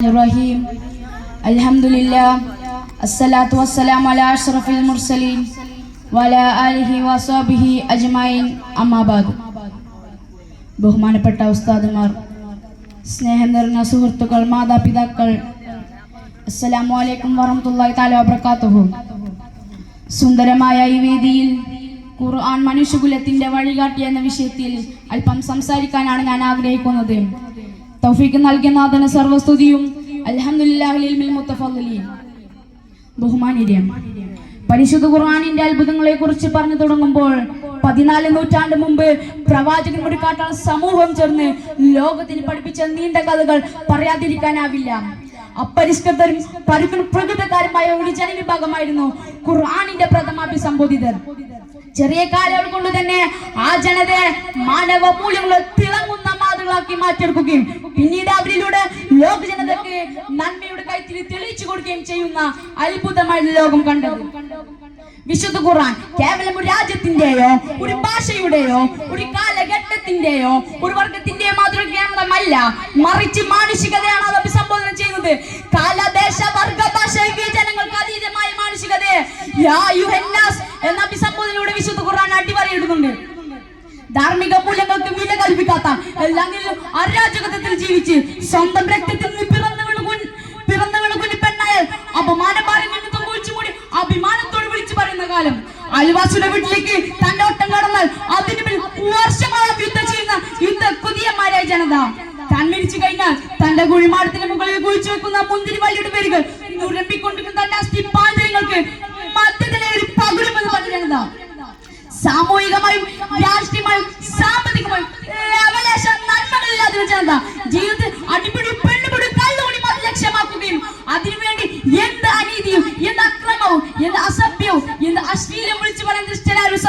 الرحيم الحمد لله الصلاة والسلام على أشرف المرسلين وعلى آله وصحبه أجمعين أما بعد ബഹുമാനപ്പെട്ട ഉസ്താദുമാർ സ്നേഹം നിറഞ്ഞ സുഹൃത്തുക്കൾ മാതാപിതാക്കൾ അസ്സലാമു അലൈക്കും വറഹ്മത്തുള്ളാഹി തആല വബറകാതുഹു സുന്ദരമായ ഈ വേദിയിൽ ഖുർആൻ മനുഷ്യകുലത്തിന്റെ വഴികാട്ടി എന്ന വിഷയത്തിൽ അല്പം സംസാരിക്കാനാണ് ഞാൻ ആഗ്രഹിക്കുന്നത് തൗഫീഖ് നൽകിയ നാഥന് സർവസ്തുതിയും ബഹുമാനിര്യം പരിശുദ്ധ ഖുർആാനിന്റെ അത്ഭുതങ്ങളെ കുറിച്ച് പറഞ്ഞു തുടങ്ങുമ്പോൾ പതിനാല് നൂറ്റാണ്ട് മുമ്പ് പ്രവാചകൻ ഒരു കാട്ടാൾ സമൂഹം ചേർന്ന് ലോകത്തിന് പഠിപ്പിച്ച നീണ്ട കഥകൾ പറയാതിരിക്കാനാവില്ല. അപരിഷ്കൃതരും പരുക്കൻ പ്രകൃതക്കാരുമായ ഒരു ജനവിഭാഗമായിരുന്നു ഖുർആാനിന്റെ പ്രഥമ അഭിസംബോധിതർ. ചെറിയ കാലങ്ങൾ കൊണ്ട് തന്നെ ആ ജനതയെ മാനവ മൂല്യങ്ങൾ തിളങ്ങുന്ന മാതൃകളാക്കി മാറ്റിയെടുക്കുകയും പിന്നീട് അവരിലൂടെ ലോക ജനതയ്ക്ക് നന്മയുടെ കൈത്തിരി തെളിയിച്ചു കൊടുക്കുകയും ചെയ്യുന്ന അത്ഭുതമായ ലോകം കണ്ടത്. വിശുദ്ധ ഖുർആൻ കേവലം ഒരു രാജ്യത്തിന്റെയോ ഒരു ഭാഷയുടെയോ ഒരു കാലഘട്ടത്തിന്റെയോ ഒരു വർഗത്തിന്റെയോ മാതൃകയാണമല്ല മറിച്ച് മാനുഷികതയാണ് അത് അഭിസംബോധന ചെയ്യുന്നത്. കാലദേശ വർഗ ഭാഷ ജനങ്ങൾക്ക് അതീതമായ മാനുഷികതയെ. എന്ന അഭിസംബോധനയുടെ വിശുദ്ധ ഖുർആൻ അടിവരയിടുന്നുണ്ട്. ധാർമ്മിക മൂല്യങ്ങൾക്ക് വില കൽപ്പിക്കാത്ത എല്ലാങ്കിലും അരാജകത്വത്തിൽ ജീവിച്ച് സ്വന്തം രക്തത്തിൽ നിന്ന് പെണ്ണായ അപമാനഭാരം നിമിത്തം കുഴിച്ചുമൂടി അഭിമാനത്തോട് വിളിച്ചു പറയുന്ന കാലം. അയൽവാസിയുടെ വീട്ടിലേക്ക് തന്റെ ഒട്ടം കടന്നാൽ അതിന് വർഷങ്ങളോളം യുദ്ധം ചെയ്യുന്ന യുദ്ധ പുതിയമാരായ ജനത. കൺമിരിച്ചു കഴിഞ്ഞാൽ തന്റെ കുഴിമാടത്തിന് മുകളിൽ കുഴിച്ചു വെക്കുന്ന മുന്തിരി വള്ളിയുടെ പേരുകൾ നുരമ്പിക്കൊണ്ടിരിക്കുന്ന തന്റെ അസ്ഥിപാഞ്ചങ്ങൾക്ക് ലവലേശം നന്മകളില്ലാതെ ജനത ജീവിതത്തിൽ അടിപിടി പെണ്ണുപിടി കല്ലുകൂടി ലക്ഷ്യമാക്കുകയും അതിനുവേണ്ടി എന്ത് അനീതിയും എന്ത് അക്രമവും എന്ത് അസഭ്യവും എന്ത് അശ്ലീലം വിളിച്ചു പറയുന്ന ദുഷ്ടരായ ഒരു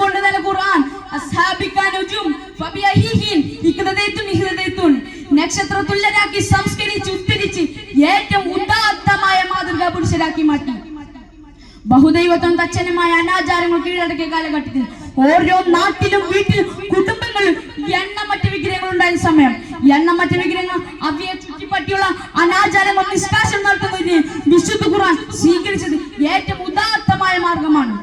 കൊണ്ട് തന്നെ ഖുർആൻ അസ്ഹാബിക്കാനുജും ഫബിയഹീഹിൻ ഇഖ്തദൈതുൻ ഇഖ്തദൈതുൻ നക്ഷത്ര സംസ്കരിച്ച് ഉദ്ധരിച്ച് ഏറ്റവും ഉദാത്തമായ മാതൃകാ മാറ്റി. ബഹുദൈവത്വം തച്ചനുമായ അനാചാരങ്ങൾ കീഴടക്കിയ കാലഘട്ടത്തിൽ ഓരോ നാട്ടിലും വീട്ടിലും കുടുംബങ്ങളും എണ്ണമറ്റ വിഗ്രഹങ്ങൾ ഉണ്ടായ സമയം. എണ്ണമറ്റ വിഗ്രഹങ്ങൾ അവയെ ചുറ്റിപ്പറ്റിയുള്ള അനാചാരങ്ങൾ നിഷ്കാശനം നടത്തുന്നതിന് വിശുദ്ധ ഖുറാൻ സ്വീകരിച്ചത് ഏറ്റവും ഉദാത്തമായ മാർഗമാണ്.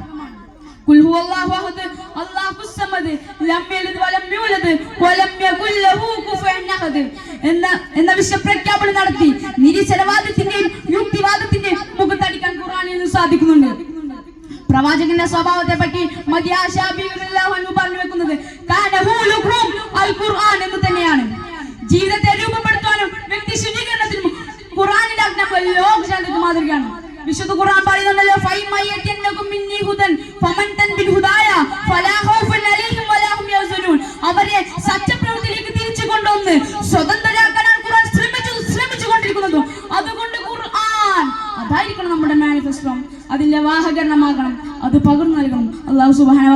എന്ന വിശ്വപ്രഖ്യാപനം നടത്തി. നിരീശ്വരവാദത്തിന്റെയും യുക്തിവാദത്തിന്റെയും മുഖത്തടിക്കാൻ ഖുറാനിൽ നിന്ന് സാധിക്കുന്നുണ്ട്. പ്രവാചകന്റെ സ്വഭാവത്തെ പറ്റി പറഞ്ഞു വെക്കുന്നത് എന്ന് തന്നെയാണ്. ജീവിതത്തെ രൂപപ്പെടുത്താനും വ്യക്തി ശുചീകരണത്തിനും ഖുറാനിന്റെ ആജ്ഞ ലോക മാതൃകയാണ്. വിശുദ്ധ ഖുർആൻ പറയുന്നുണ്ടല്ലോ ഫൈ മയ്യത്തിനകും മിന്നി ഹുദൻ ഫമൻ തൻ ബിൽ ഹുദായ ഫലാ ഖൗഫൻ അലൈഹിം വലാ ഹും യഹ്സനൂൻ അവരെ സത്യപ്രവൃത്തിയിലേക്ക് തിരിച്ചു കൊണ്ടുവന്ന് സ്വതന്ത്രരാക്കാൻ ഖുർആൻ ശ്രമിച്ചു ശ്രമിച്ചു കൊണ്ടിരിക്കുന്നു അതുകൊണ്ട് ഖുർആൻ അതായിരിക്കണം നമ്മുടെ മാനിഫെസ്റ്റോ അതിന്റെ വാഹകരണമാകണം. അത് പകർന്നു നൽകണം. അള്ളാഹു സുബ്ഹാനഹു